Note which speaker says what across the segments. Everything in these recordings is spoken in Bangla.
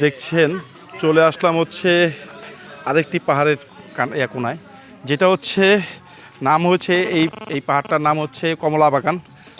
Speaker 1: দেখছেন, চলে আসলাম হচ্ছে আরেকটি পাহাড়ের কান- কোনায়, যেটা হচ্ছে, নাম হচ্ছে এই এই পাহাড়টার নাম হচ্ছে কমলা বাগান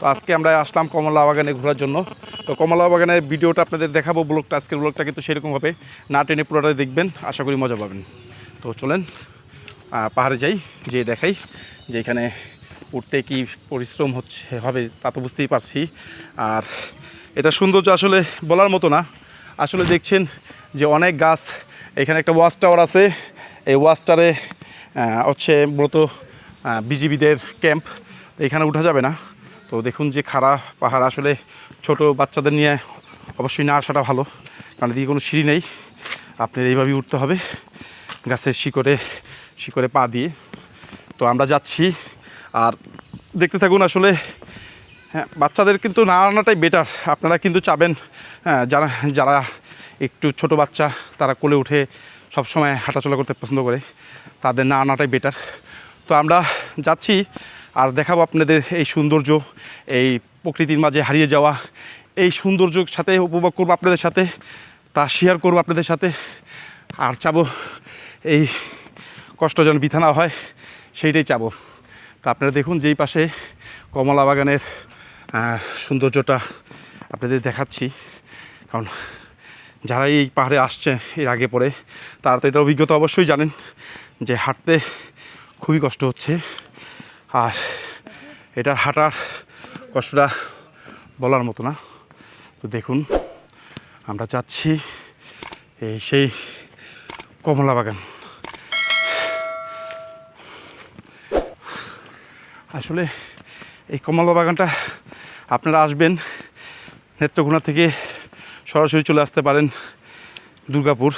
Speaker 1: তো আজকে আমরা আসলাম কমলা বাগানে ঘোরার জন্য। তো কমলা বাগানের ভিডিওটা আপনাদের দেখাবো ব্লগটা, আজকের ব্লগটা কিন্তু সেরকম হবে। না টেনে পুরোটা দেখবেন, আশা করি মজা পাবেন। তো চলেন পাহাড়ে যাই যে দেখাই যে এখানে উঠতে কি পরিশ্রম হচ্ছে, হবে, তা তো বুঝতেই পারছি। আর এটা সৌন্দর্য আসলে বলার মতো না। আসলে দেখছেন যে অনেক গাছ, এখানে একটা ওয়াচ টাওয়ার আছে। এই ওয়াচ টাওয়ারে হচ্ছে মূলত বিজিবিদের ক্যাম্প। এখানে উঠা যাবে না। তো দেখুন যে খাড়া পাহাড় আসলে ছোট বাচ্চাদের নিয়ে অবশ্যই না আসাটা ভালো। কারণ এদিকে কোনো সিঁড়ি নেই। আপনার এইভাবেই উঠতে হবে। গাছের শিকড়ে শিকড়ে পা দিয়ে। তো আমরা যাচ্ছি। আর দেখতে থাকুন আসলে হ্যাঁ বাচ্চাদের কিন্তু না আনাটাই বেটার আপনারা কিন্তু চাবেন হ্যাঁ, যারা যারা একটু ছোট বাচ্চা তারা কোলে উঠে সবসময় হাঁটাচলা করতে পছন্দ করে তাদের না আনাটাই বেটার তো আমরা যাচ্ছি আর দেখাবো আপনাদের এই সৌন্দর্য এই প্রকৃতির মাঝে হারিয়ে যাওয়া এই সৌন্দর্যর সাথে উপভোগ করব আপনাদের সাথে তা শেয়ার করব আপনাদের সাথে। আর চাবো এই কষ্ট যেন বৃথা না হয় সেইটাই চাবো। তা আপনারা দেখুন যেই পাশে কমলা বাগানের সৌন্দর্যটা আপনাদের দেখাচ্ছি। কারণ যারা এই পাহাড়ে আসছে এর আগে পরে তারা তো এটা অভিজ্ঞতা অবশ্যই জানেন যে হাঁটতে খুবই কষ্ট হচ্ছে। আর এটার হাঁটার কষ্টটা বলার মতো না। তো দেখুন, আমরা যাচ্ছি এই সেই কমলা বাগান আসলে এই কমলা বাগানটা আপনারা আসবেন, নেত্রকোনা থেকে সরাসরি চলে আসতে পারেন দুর্গাপুর।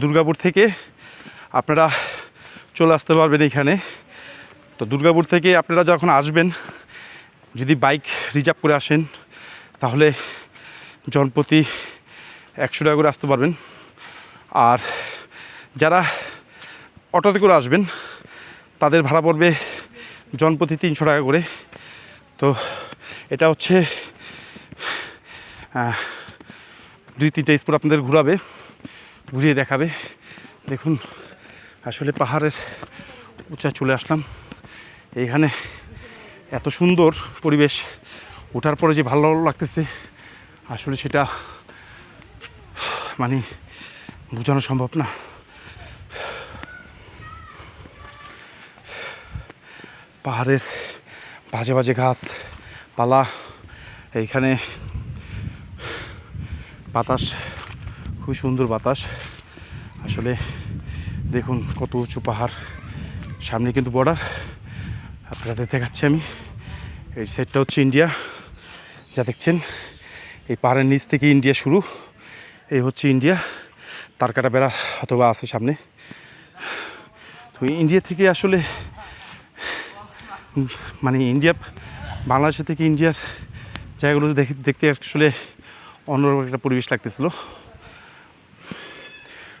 Speaker 1: দুর্গাপুর থেকে আপনারা চলে আসতে পারবেন এইখানে। তো দুর্গাপুর থেকে আপনারা যখন আসবেন, যদি বাইক রিজার্ভ করে আসেন, তাহলে জনপ্রতি একশো টাকা করে আসতে পারবেন। আর যারা অটোতে করে আসবেন, তাদের ভাড়া পড়বে জনপ্রতি তিনশো টাকা করে। তো এটা হচ্ছে দুই তিনটা স্পট আপনাদের ঘোরাবে, ঘুরিয়ে দেখাবে। দেখুন, আসলে পাহাড়ের উঁচায় চলে আসলাম। এইখানে এত সুন্দর পরিবেশ, ওঠার পরে যে ভালো লাগতেছে, আসলে সেটা মানে বোঝানো সম্ভব না। পাহাড়ের বাজে বাজে ঘাস, পালা, এইখানে বাতাস খুব সুন্দর বাতাস। আসলে দেখুন কত উঁচু পাহাড়, সামনে কিন্তু বর্ডার আপনাদের দেখাচ্ছি আমি। এই সাইডটা হচ্ছে ইন্ডিয়া যা দেখছেন, এই পাহাড়ের নিচ থেকে ইন্ডিয়া শুরু। এই হচ্ছে ইন্ডিয়া তারকাটা বেড়া অথবা আছে সামনে। তো ইন্ডিয়া থেকে আসলে মানে ইন্ডিয়া, বাংলাদেশের থেকে ইন্ডিয়ার জায়গাগুলো দেখে, দেখতে আসলে অন্যরকম একটা পরিবেশ লাগতেছিল।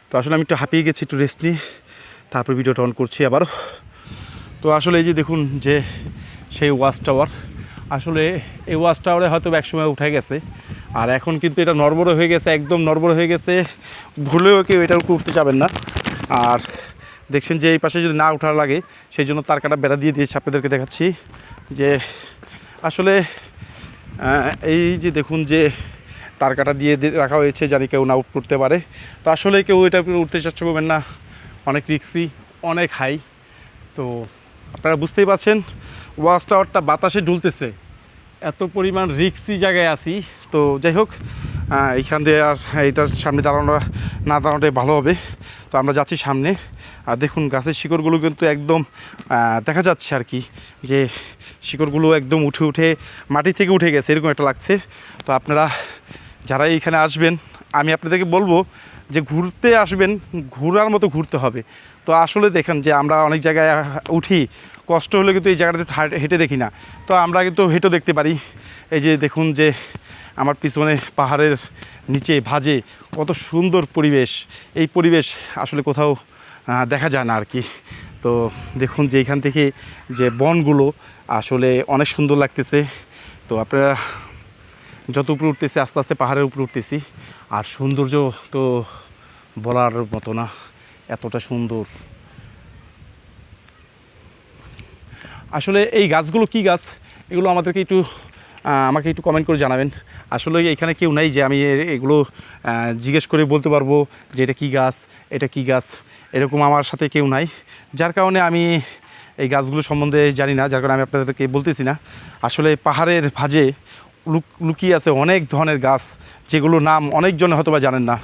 Speaker 1: তো আসলে আমি একটু হাঁপিয়ে গেছি, একটু রেস্ট নিয়ে, তারপর ভিডিওটা অন করছি আবারও। তো আসলে এই যে দেখুন যে সেই ওয়াচ টাওয়ার, আসলে এই ওয়াচ টাওয়ারে হয়তো একসময় উঠে গেছে। আর এখন কিন্তু এটা নড়বড় হয়ে গেছে, একদম নড়বড় হয়ে গেছে। ভুলেও কেউ এটার উপর উঠতে যাবেন না। আর দেখছেন যে এই পাশে যদি না ওঠার লাগে, সেই জন্য তার কাটা বেড়া দিয়ে দিয়েছে। আপনাদেরকে দেখাচ্ছি যে আসলে এই যে দেখুন যে তার কাটা দিয়ে রাখা হয়েছে, জানি কেউ না উঠ করতে পারে। তো আসলে কেউ এটা উঠতে চাচ্ছে করবেন না। অনেক রিক্সি অনেক হাই। তো আপনারা বুঝতেই পারছেন, ওয়াচ টাওয়ারটা বাতাসে ঢুলতেছে। এত পরিমাণ রিক্সি জায়গায় আছি। তো যাই হোক এইখান দিয়ে আর এইটার সামনে দাঁড়ানো না দাঁড়ানোটাই ভালো হবে। তো আমরা যাচ্ছি সামনে। আর দেখুন, গাছের শিকড়গুলো কিন্তু একদম দেখা যাচ্ছে আর কি যে শিকড়গুলো একদম উঠে উঠে মাটি থেকে উঠে গেছে, এরকম একটা লাগছে। তো আপনারা যারা এইখানে আসবেন, আমি আপনাদেরকে বলব যে ঘুরতে আসবেন, ঘোরার মতো ঘুরতে হবে। তো আসলে দেখেন যে আমরা অনেক জায়গায় উঠি, কষ্ট হলে কিন্তু এই জায়গাটাতে হেঁটে দেখি না। তো আমরা কিন্তু হেঁটে দেখতে পারি। এই যে দেখুন যে আমার পিছনে পাহাড়ের নিচে ভাজে কত সুন্দর পরিবেশ। এই পরিবেশ আসলে কোথাও দেখা যায় না আর কি তো দেখুন যে এখান থেকে যে বনগুলো আসলে অনেক সুন্দর লাগতেছে। তো আপনারা যত উপরে উঠতেছি, আস্তে আস্তে পাহাড়ের উপরে উঠতেছি, আর সৌন্দর্য তো বলার মতো না, এতটা সুন্দর। আসলে এই গাছগুলো কি গাছ? এগুলো আমাদেরকে একটু আমাকে একটু কমেন্ট করে জানাবেন। আসলে এখানে কেউ নাই যে আমি এগুলো জিজ্ঞেস করে বলতে পারব যে এটা কী গাছ, এটা কী গাছ। এরকম আমার সাথে কেউ নাই। যার কারণে আমি এই গাছগুলো সম্বন্ধে জানি না, যার কারণে আমি আপনাদেরকে বলতেছি না। আসলে পাহাড়ের ভাজে লুক, লুকিয়ে আছে অনেক ধরনের গাছ, যেগুলো নাম অনেকজন হয়তো বা জানেন না।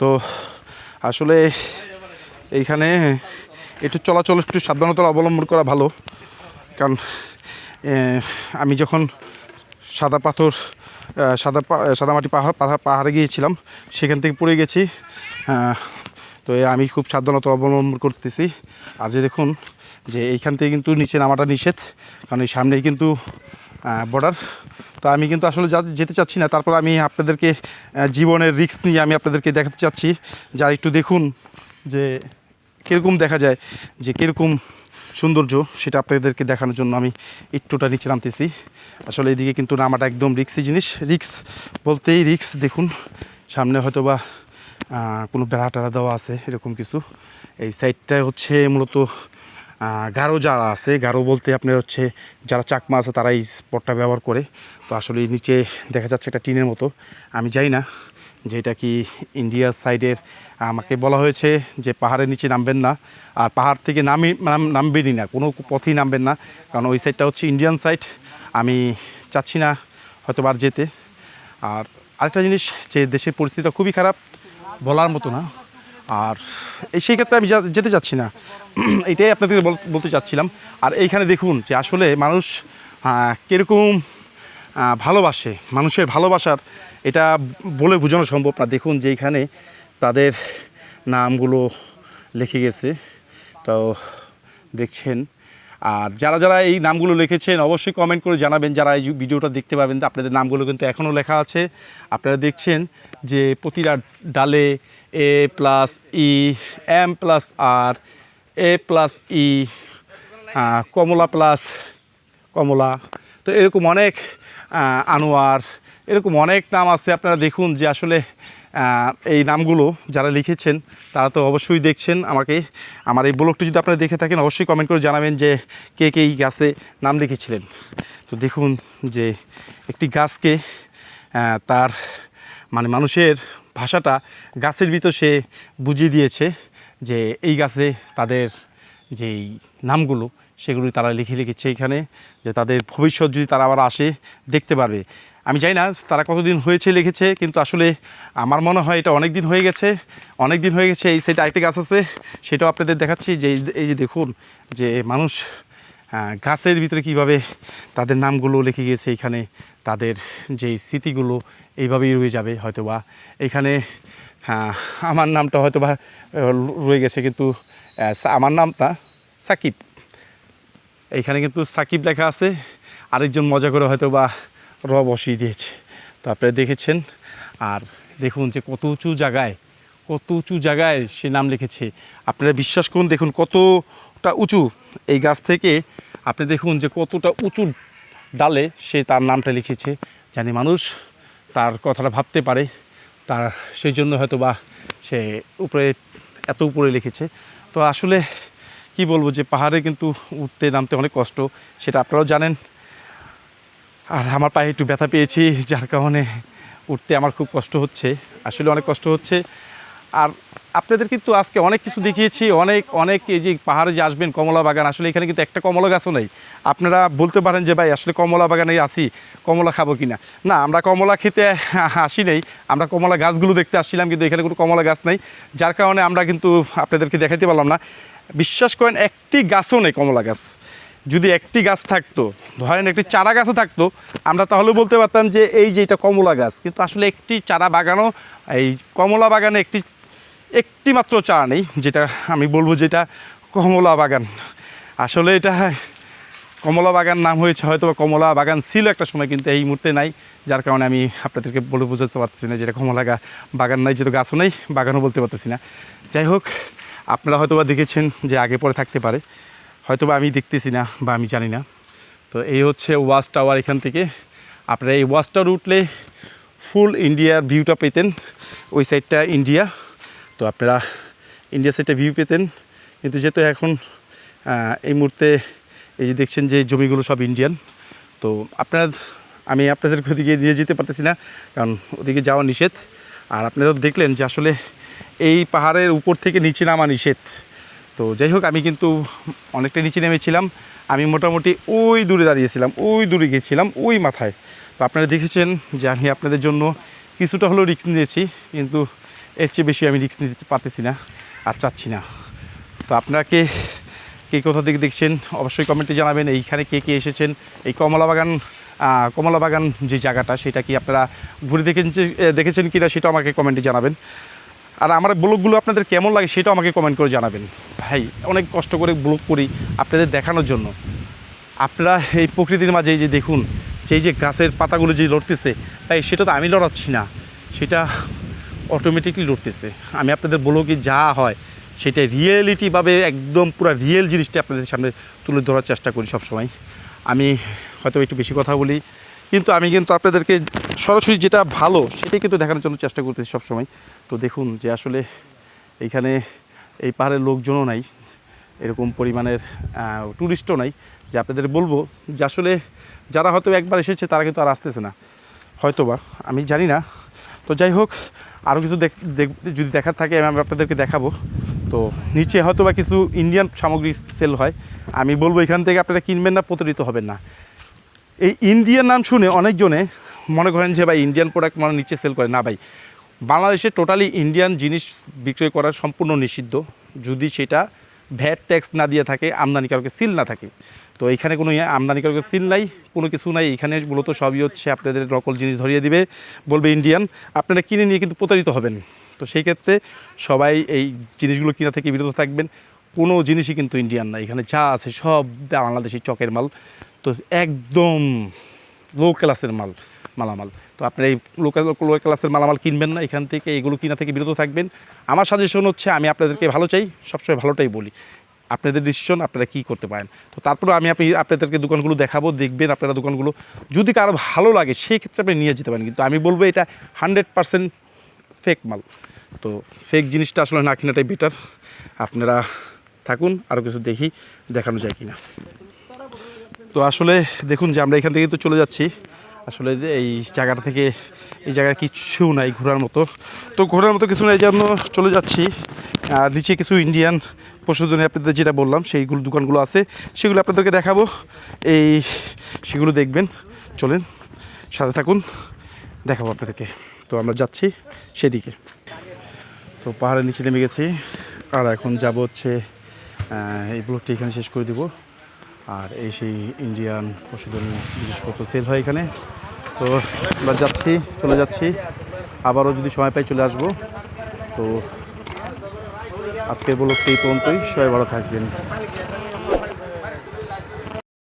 Speaker 1: তো আসলে এইখানে একটু চলাচল, একটু সাবধানতা অবলম্বন করা ভালো। কারণ আমি যখন সাদা পাথর সাদা সাদামাটি পাহাড় পাহাড় গিয়েছিলাম, সেখান থেকে পড়ে গেছি। তো আমি খুব সাবধানতা অবলম্বন করতেছি। আর যে দেখুন, যে এইখান থেকে কিন্তু নিচে নামাটা নিষেধ, কারণ এই সামনেই কিন্তু বর্ডার তো আমি কিন্তু আসলে যা- যেতে চাচ্ছি না, তারপর আমি আপনাদেরকে জীবনের রিক্স নিয়ে আমি আপনাদেরকে দেখাতে চাচ্ছি। যা একটু দেখুন, যে কীরকম দেখা যায়, যে কীরকম সৌন্দর্য সেটা আপনাদেরকে দেখানোর জন্য আমি একটুটা নিচে নামতেছি। আসলে এদিকে কিন্তু নামাটা একদম রিক্সি জিনিস। রিক্স বলতেই রিক্স দেখুন, সামনে হয়তো বা কোনো বেড়া টেড়া দেওয়া আছে, এরকম কিছু। এই সাইডটায় হচ্ছে মূলত গারো যারা আছে, গারো বলতে আপনার হচ্ছে যারা চাকমা আছে তারা এই স্পটটা ব্যবহার করে। তো আসলে নিচে দেখা যাচ্ছে একটা টিনের মতো। আমি যাই না যে এটা কি ইন্ডিয়ার সাইডের আমাকে বলা হয়েছে যে পাহাড়ের নিচে নামবেন না। আর পাহাড় থেকে নামি, নাম- নামবেনই না, কোনো পথেই নামবেন না। কারণ ওই সাইডটা হচ্ছে ইন্ডিয়ান সাইড আমি চাচ্ছি না হয়তো বার যেতে। আর আরেকটা জিনিস যে দেশের পরিস্থিতি খুবই খারাপ বলার মতো না। আর এই সেই ক্ষেত্রে আমি যেতে চাচ্ছি না। এটাই আপনাদেরকে বল- বলতে চাচ্ছিলাম। আর এইখানে দেখুন যে আসলে মানুষ কীরকম ভালোবাসে। মানুষের ভালোবাসার এটা বলে বোঝানো সম্ভব না। দেখুন যে এইখানে তাদের নামগুলো লিখে গেছে। তো দেখছেন আর যারা যারা এই নামগুলো লিখেছেন, অবশ্যই কমেন্ট করে জানাবেন। যারা এই ভিডিওটা দেখতে পাবেন, আপনাদের নামগুলো কিন্তু এখনও লেখা আছে। আপনারা দেখছেন যে প্রতিটা ডালে A plus E M plus R A plus E Kamala plus কমলা। তো এরকম অনেক আনোয়ার, এরকম অনেক নাম আছে। আপনারা দেখুন যে আসলে এই নামগুলো যারা লিখেছেন, তারা তো অবশ্যই দেখছেন আমাকে। আমার এই ব্লগটি যদি আপনারা দেখে থাকেন, অবশ্যই কমেন্ট করে জানাবেন যে কে কে এই গাছে নাম লিখেছিলেন। তো দেখুন যে একটি গাছকে তার মানে মানুষের ভাষাটা গাছের ভিতর সে বুঝিয়ে দিয়েছে যে এই গাছে তাদের যেই নামগুলো সেগুলি তারা লিখে লিখেছে এখানে, যে তাদের ভবিষ্যৎ যদি তারা আবার আসে, দেখতে পারবে। আমি জানি না তারা কতদিন হয়েছে লিখেছে, কিন্তু আসলে আমার মনে হয় এটা অনেক দিন হয়ে গেছে অনেক দিন হয়ে গেছে। এই সাইডে আরেকটি গাছ আছে, সেটাও আপনাদের দেখাচ্ছি। যে এই- যে দেখুন, যে মানুষ গাছের ভিতরে কীভাবে তাদের নামগুলো লিখে গিয়েছে, এখানে তাদের যেই স্মৃতিগুলো এইভাবেই রয়ে যাবে হয়তো বা এখানে আমার নামটা হয়তো বা রয়ে গেছে কিন্তু আমার নামটা সাকিব। এইখানে কিন্তু সাকিব লেখা আছে। আরেকজন মজা করে হয়তো বা র বসিয়ে দিয়েছে। তো আপনারা দেখেছেন আর দেখুন যে কত উঁচু জায়গায়, কত উঁচু জায়গায় সে নাম লিখেছে। আপনারা বিশ্বাস করুন, দেখুন কতটা উঁচু। এই গাছ থেকে আপনি দেখুন যে কতটা উঁচু ডালে সে তার নামটা লিখেছে। জানি মানুষ তার কথাটা ভাবতে পারে, তার সেই জন্য হয়তো বা সে উপরে, এত উপরে লিখেছে। তো আসলে কি বলব যে পাহাড়ে কিন্তু উঠতে নামতে অনেক কষ্ট, সেটা আপনারাও জানেন। আর আমার পায়ে একটু ব্যথা পেয়েছি, যার কারণে উঠতে আমার খুব কষ্ট হচ্ছে, আসলে অনেক কষ্ট হচ্ছে। আর আপনাদের কিন্তু আজকে অনেক কিছু দেখিয়েছি, অনেক অনেক এই যে পাহাড়ে যে আসবেন কমলা বাগান আসলে এখানে কিন্তু একটা কমলা গাছও নেই। আপনারা বলতে পারেন যে, ভাই, আসলে কমলা বাগানে আসি, কমলা খাব কিনা? না, আমরা কমলা খেতে আসি নেই, আমরা কমলা গাছগুলো দেখতে আসছিলাম, কিন্তু এখানে কোনো কমলা গাছ নেই, যার কারণে আমরা কিন্তু আপনাদেরকে দেখাতে পারলাম না। বিশ্বাস করেন, একটি গাছও নেই কমলা গাছ। যদি একটি গাছ থাকতো, ধরেন একটি চারা গাছও থাকতো, আমরা তাহলে বলতে পারতাম যে এই যে এটা কমলা গাছ। কিন্তু আসলে একটি চারা বাগানও, এই কমলা বাগানে একটি একটি মাত্র চারা নেই, যেটা আমি বলব যেটা কমলা বাগান। আসলে এটা কমলা বাগান নাম হয়েছে হয়তো বা কমলা বাগান ছিল একটা সময়, কিন্তু এই মুহূর্তে নাই, যার কারণে আমি আপনাদেরকে বলে বোঝাতে পারছি না যেটা কমলা বাগান নাই, যেহেতু গাছও নেই, বাগানও বলতে পারতেছি না। যাই হোক, আপনারা হয়তো বা দেখেছেন যে আগে পরে থাকতে পারে। হয়তো আমি দেখতেছি না বা আমি জানি না। তো এই হচ্ছে ওয়াচ টাওয়ার এখান থেকে। আপনারা এই ওয়াচ টাওয়ার উঠলে ফুল ইন্ডিয়ার ভিউটা পেতেন, ওই সাইডটা ইন্ডিয়া। তো আপনারা ইন্ডিয়া সাইডটা ভিউ পেতেন। কিন্তু যেহেতু এখন এই মুহূর্তে এই যে দেখছেন যে জমিগুলো সব ইন্ডিয়ান, তো আপনার, আমি আপনাদেরকে ওদিকে নিয়ে যেতে পারতেছি না, কারণ ওদিকে যাওয়া নিষেধ। আর আপনারা দেখলেন যে আসলে এই পাহাড়ের উপর থেকে নিচে নামা নিষেধ। তো যাই হোক, আমি কিন্তু অনেকটা নিচে নেমেছিলাম। আমি মোটামুটি ওই দূরে দাঁড়িয়েছিলাম, ওই দূরে গেছিলাম, ওই মাথায়। তো আপনারা দেখেছেন যে আমি আপনাদের জন্য কিছুটা হলেও রিস্ক নিয়েছি, কিন্তু এর চেয়ে বেশি আমি রিস্ক নিতে পারতেছি না আর চাচ্ছি না। তো আপনাকে কে কোথা থেকে দেখছেন, অবশ্যই কমেন্টে জানাবেন, এইখানে কে কে এসেছেন, এই কমলা বাগান কমলা বাগান যে জায়গাটা, সেটা কি আপনারা ঘুরে দেখেন দেখেছেন কিনা, সেটা আমাকে কমেন্টে জানাবেন। আর আমার ব্লগগুলো আপনাদের কেমন লাগে সেটাও আমাকে কমেন্ট করে জানাবেন। ভাই, অনেক কষ্ট করে ব্লগ করি আপনাদের দেখানোর জন্য। আপনারা এই প্রকৃতির মাঝে যে দেখুন যে যে গাছের পাতাগুলো যে লড়তেছে তাই সেটা তো আমি লড়াচ্ছি না। সেটা অটোমেটিকলি লড়তেছে। আমি আপনাদের ব্লগে যা হয়, সেটা রিয়েলিটিভাবে একদম পুরো রিয়েল জিনিসটা আপনাদের সামনে তুলে ধরার চেষ্টা করি সবসময়। আমি হয়তো একটু বেশি কথা বলি, কিন্তু আমি কিন্তু আপনাদেরকে সরাসরি যেটা ভালো, সেটাই কিন্তু দেখানোর জন্য চেষ্টা করতেছি সবসময়। তো দেখুন যে আসলে এইখানে এই পাহাড়ের লোকজনও নাই, এরকম পরিমাণের ট্যুরিস্টও নাই। যে আপনাদের বলব যে আসলে যারা হয়তো একবার এসেছে, তারা কিন্তু আর আসতেছে না। হয়তোবা, আমি জানি না। তো যাই হোক আরও কিছু যদি দেখার থাকে, আমি আপনাদেরকে দেখাবো। তো নিচে হয়তো বা কিছু ইন্ডিয়ান সামগ্রী সেল হয়। আমি বলব এখান থেকে আপনারা কিনবেন না, প্রতারিত হবেন না। এই ইন্ডিয়ান নাম শুনে অনেকজনে মনে করেন যে ভাই ইন্ডিয়ান প্রোডাক্ট মানে নিচে সেল করে। না ভাই বাংলাদেশে টোটালি ইন্ডিয়ান জিনিস বিক্রয় করা সম্পূর্ণ নিষিদ্ধ। যদি সেটা ভ্যাট ট্যাক্স না দিয়ে থাকে আমদানিকারকের সিল না থাকে। তো এখানে কোনো আমদানিকারকের সিল নাই, কোনো কিছু নাই। এখানে মূলত সবই হচ্ছে আপনাদের নকল জিনিস ধরিয়ে দিবে, বলবে ইন্ডিয়ান আপনারা কিনে নিয়ে কিন্তু প্রতারিত হবেন। তো সেই ক্ষেত্রে সবাই এই জিনিসগুলো কিনা থেকে বিরত থাকবেন। কোনো জিনিসই কিন্তু ইন্ডিয়ান না। এখানে যা আছে সব বাংলাদেশি চকের মাল। তো একদম লো ক্লাসের মাল। মালামাল। তো আপনারা এই লোকাল লো ক্লাসের মালামাল কিনবেন না, এখান থেকে এগুলো কিনা থেকে বিরত থাকবেন। আমার সাজেশন হচ্ছে, আমি আপনাদেরকে ভালো চাই, সবসময় ভালোটাই বলি। আপনাদের ডিসিশন আপনারা কী করতে পারেন। তো তারপরে আমি আপনি, আপনাদেরকে দোকানগুলো দেখাবো, দেখবেন আপনারা দোকানগুলো। যদি কারও ভালো লাগে, সেই ক্ষেত্রে আপনি নিয়ে যেতে পারেন। কিন্তু আমি বলব, এটা হান্ড্রেড পারসেন্ট ফেক মাল। তো ফেক জিনিসটা আসলে না কেনাটাই বেটার আপনারা থাকুন আরও কিছু দেখি, দেখানো যায় কিনা। তো আসলে দেখুন যে আমরা এখান থেকে তো চলে যাচ্ছি। আসলে এই জায়গাটা থেকে এই জায়গায় কিছু নাই ঘোরার মতো। তো ঘোরার মতো কিছু নাই জন্য চলে যাচ্ছি। আর নিচে কিছু ইন্ডিয়ান পশুধনে আপনাদের যেটা বললাম, সেইগুলো দোকানগুলো আছে, সেগুলো আপনাদেরকে দেখাবো। এই সেগুলো দেখবেন, চলেন, সাথে থাকুন, দেখাবো আপনাদেরকে। তো আমরা যাচ্ছি সেদিকে। তো পাহাড়ের নিচে নেমে গেছি, আর এখন যাব হচ্ছে এই ব্লগটি এখানে শেষ করে দিব। আর এই সেই ইন্ডিয়ান পশুধন জিনিসপত্র সেল হয় এখানে। তো এবার যাচ্ছি, চলে যাচ্ছি। আবারও যদি সময় পাই চলে আসব। তো আজকের বলতে এই পর্যন্তই। সবাই ভালো থাকবেন।